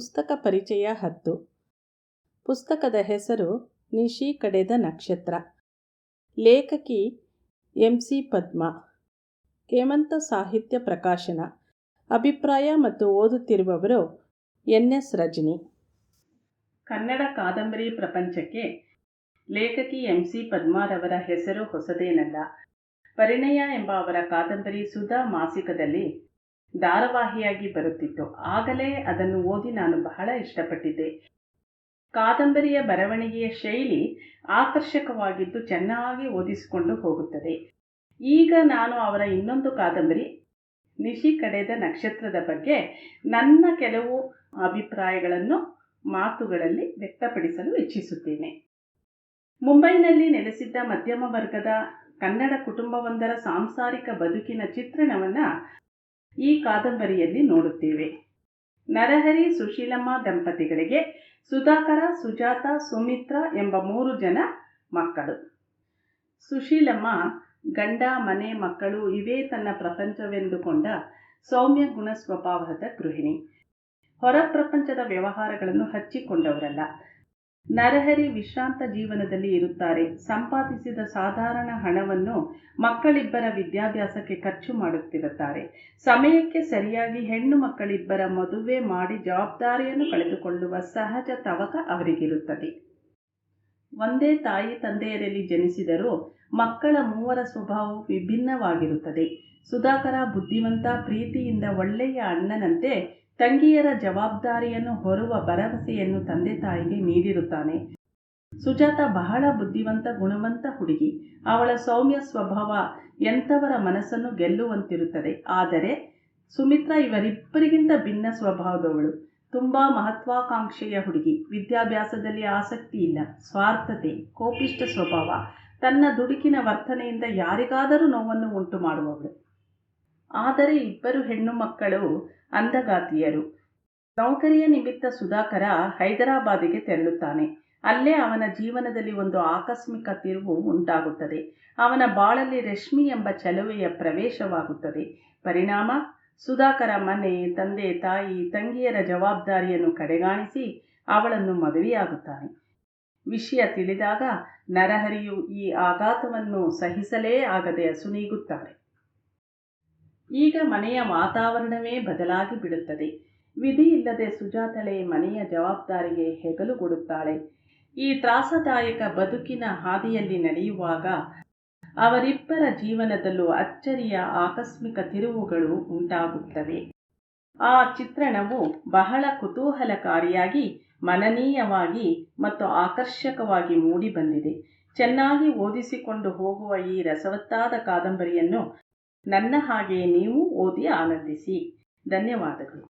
ಪುಸ್ತಕ ಪರಿಚಯ ಹತ್ತು. ಪುಸ್ತಕದ ಹೆಸರು ನಿಶಿ ಕಡೆದ ನಕ್ಷತ್ರ. ಲೇಖಕಿ ಎಂ ಸಿ ಪದ್ಮ. ಹೇಮಂತ ಸಾಹಿತ್ಯ ಪ್ರಕಾಶನ. ಅಭಿಪ್ರಾಯ ಮತ್ತು ಓದುತ್ತಿರುವವರು ಎನ್ ಎಸ್ ರಜನಿ. ಕನ್ನಡ ಕಾದಂಬರಿ ಪ್ರಪಂಚಕ್ಕೆ ಲೇಖಕಿ ಎಂ ಸಿ ಪದ್ಮಾರವರ ಹೆಸರು ಹೊಸದೇನಲ್ಲ. ಪರಿಣಯ ಎಂಬ ಅವರ ಕಾದಂಬರಿ ಸುಧಾ ಮಾಸಿಕದಲ್ಲಿ ಧಾರಾವಾಹಿಯಾಗಿ ಬರುತ್ತಿತ್ತು. ಆಗಲೇ ಅದನ್ನು ಓದಿ ನಾನು ಬಹಳ ಇಷ್ಟಪಟ್ಟಿದ್ದೆ. ಕಾದಂಬರಿಯ ಬರವಣಿಗೆಯ ಶೈಲಿ ಆಕರ್ಷಕವಾಗಿದ್ದು ಚೆನ್ನಾಗಿ ಓದಿಸಿಕೊಂಡು ಹೋಗುತ್ತದೆ. ಈಗ ನಾನು ಅವರ ಇನ್ನೊಂದು ಕಾದಂಬರಿ, ನಿಶಿ ಕಡೆದ ನಕ್ಷತ್ರದ ಬಗ್ಗೆ ನನ್ನ ಕೆಲವು ಅಭಿಪ್ರಾಯಗಳನ್ನು ಮಾತುಗಳಲ್ಲಿ ವ್ಯಕ್ತಪಡಿಸಲು ಇಚ್ಛಿಸುತ್ತೇನೆ. ಮುಂಬೈನಲ್ಲಿ ನೆಲೆಸಿದ್ದ ಮಧ್ಯಮ ವರ್ಗದ ಕನ್ನಡ ಕುಟುಂಬವೊಂದರ ಸಾಂಸಾರಿಕ ಬದುಕಿನ ಚಿತ್ರಣವನ್ನು ಈ ಕಾದಂಬರಿಯಲ್ಲಿ ನೋಡುತ್ತೇವೆ. ನರಹರಿ ಸುಶೀಲಮ್ಮ ದಂಪತಿಗಳಿಗೆ ಸುಧಾಕರ, ಸುಜಾತ, ಸುಮಿತ್ರ ಎಂಬ ಮೂರು ಜನ ಮಕ್ಕಳು. ಸುಶೀಲಮ್ಮ ಗಂಡ, ಮನೆ, ಮಕ್ಕಳು ಇವೇ ತನ್ನ ಪ್ರಪಂಚವೆಂದುಕೊಂಡ ಸೌಮ್ಯ ಗುಣ ಸ್ವಭಾವದ ಗೃಹಿಣಿ. ಹೊರ ಪ್ರಪಂಚದ ವ್ಯವಹಾರಗಳನ್ನು ಹಚ್ಚಿಕೊಂಡವರಲ್ಲ. ನರಹರಿ ವಿಶ್ರಾಂತ ಜೀವನದಲ್ಲಿ ಇರುತ್ತಾರೆ. ಸಂಪಾದಿಸಿದ ಸಾಧಾರಣ ಹಣವನ್ನು ಮಕ್ಕಳಿಬ್ಬರ ವಿದ್ಯಾಭ್ಯಾಸಕ್ಕೆ ಖರ್ಚು ಮಾಡುತ್ತಿರುತ್ತಾರೆ. ಸಮಯಕ್ಕೆ ಸರಿಯಾಗಿ ಹೆಣ್ಣು ಮಕ್ಕಳಿಬ್ಬರ ಮದುವೆ ಮಾಡಿ ಜವಾಬ್ದಾರಿಯನ್ನು ಕಳೆದುಕೊಳ್ಳುವ ಸಹಜ ತವಕ ಅವರಿಗಿರುತ್ತದೆ. ಒಂದೇ ತಾಯಿ ತಂದೆಯರಲ್ಲಿ ಜನಿಸಿದರೂ ಮಕ್ಕಳ ಮೂವರ ಸ್ವಭಾವವು ವಿಭಿನ್ನವಾಗಿರುತ್ತದೆ. ಸುಧಾಕರ ಬುದ್ಧಿವಂತ, ಪ್ರೀತಿಯಿಂದ ಒಳ್ಳೆಯ ಅಣ್ಣನಂತೆ ತಂಗಿಯರ ಜವಾಬ್ದಾರಿಯನ್ನು ಹೊರುವ ಭರವಸೆಯನ್ನು ತಂದೆ ತಾಯಿಗೆ ನೀಡಿರುತ್ತಾನೆ. ಸುಜಾತ ಬಹಳ ಬುದ್ಧಿವಂತ, ಗುಣವಂತ ಹುಡುಗಿ. ಅವಳ ಸೌಮ್ಯ ಸ್ವಭಾವ ಎಂಥವರ ಮನಸ್ಸನ್ನು ಗೆಲ್ಲುವಂತಿರುತ್ತದೆ. ಆದರೆ ಸುಮಿತ್ರ ಇವರಿಬ್ಬರಿಗಿಂತ ಭಿನ್ನ ಸ್ವಭಾವದವಳು. ತುಂಬಾ ಮಹತ್ವಾಕಾಂಕ್ಷೆಯ ಹುಡುಗಿ. ವಿದ್ಯಾಭ್ಯಾಸದಲ್ಲಿ ಆಸಕ್ತಿ ಇಲ್ಲ. ಸ್ವಾರ್ಥತೆ ಕೋಪಿಷ್ಟ ಸ್ವಭಾವ. ತನ್ನ ದುಡುಕಿನ ವರ್ತನೆಯಿಂದ ಯಾರಿಗಾದರೂ ನೋವನ್ನು ಉಂಟು ಮಾಡುವವಳು ಆದರೆ ಇಬ್ಬರು ಹೆಣ್ಣು ಮಕ್ಕಳು ಅಂಧಗಾತಿಯರು ನೌಕರಿಯ ನಿಮಿತ್ತ ಸುಧಾಕರ ಹೈದರಾಬಾದಿಗೆ ತೆರಳುತ್ತಾನೆ. ಅಲ್ಲೇ ಅವನ ಜೀವನದಲ್ಲಿ ಒಂದು ಆಕಸ್ಮಿಕ ತಿರುವು ಉಂಟಾಗುತ್ತದೆ. ಅವನ ಬಾಳಲ್ಲಿ ರಶ್ಮಿ ಎಂಬ ಚಲುವೆಯ ಪ್ರವೇಶವಾಗುತ್ತದೆ. ಪರಿಣಾಮ? ಸುಧಾಕರ ಮನೆ, ತಂದೆ, ತಾಯಿ, ತಂಗಿಯರ ಜವಾಬ್ದಾರಿಯನ್ನು ಕಡೆಗಾಣಿಸಿ ಅವಳನ್ನು ಮದುವೆಯಾಗುತ್ತಾನೆ. ವಿಷಯ ತಿಳಿದಾಗ ನರಹರಿಯು ಈ ಆಘಾತವನ್ನು ಸಹಿಸಲೇ ಆಗದೆ ಅಸುನೀಗುತ್ತಾರೆ. ಈಗ ಮನೆಯ ವಾತಾವರಣವೇ ಬದಲಾಗಿ ಬಿಡುತ್ತದೆ. ವಿಧಿ ಇಲ್ಲದೆ ಸುಜಾತಳೆ ಮನೆಯ ಜವಾಬ್ದಾರಿಗೆ ಹೆಗಲುಗೊಡುತ್ತಾಳೆ ಈ ತ್ರಾಸದಾಯಕ ಬದುಕಿನ ಹಾದಿಯಲ್ಲಿ ನಡೆಯುವಾಗ ಅವರಿಬ್ಬರ ಜೀವನದಲ್ಲೂ ಅಚ್ಚರಿಯ ಆಕಸ್ಮಿಕ ತಿರುವುಗಳು ಉಂಟಾಗುತ್ತವೆ. ಆ ಚಿತ್ರಣವು ಬಹಳ ಕುತೂಹಲಕಾರಿಯಾಗಿ, ಮನನೀಯವಾಗಿ ಮತ್ತು ಆಕರ್ಷಕವಾಗಿ ಮೂಡಿಬಂದಿದೆ. ಚೆನ್ನಾಗಿ ಓದಿಸಿಕೊಂಡು ಹೋಗುವ ಈ ರಸವತ್ತಾದ ಕಾದಂಬರಿಯನ್ನು ನನ್ನ ಹಾಗೆ ನೀವು ಓದಿ ಆನಂದಿಸಿ. ಧನ್ಯವಾದಗಳು.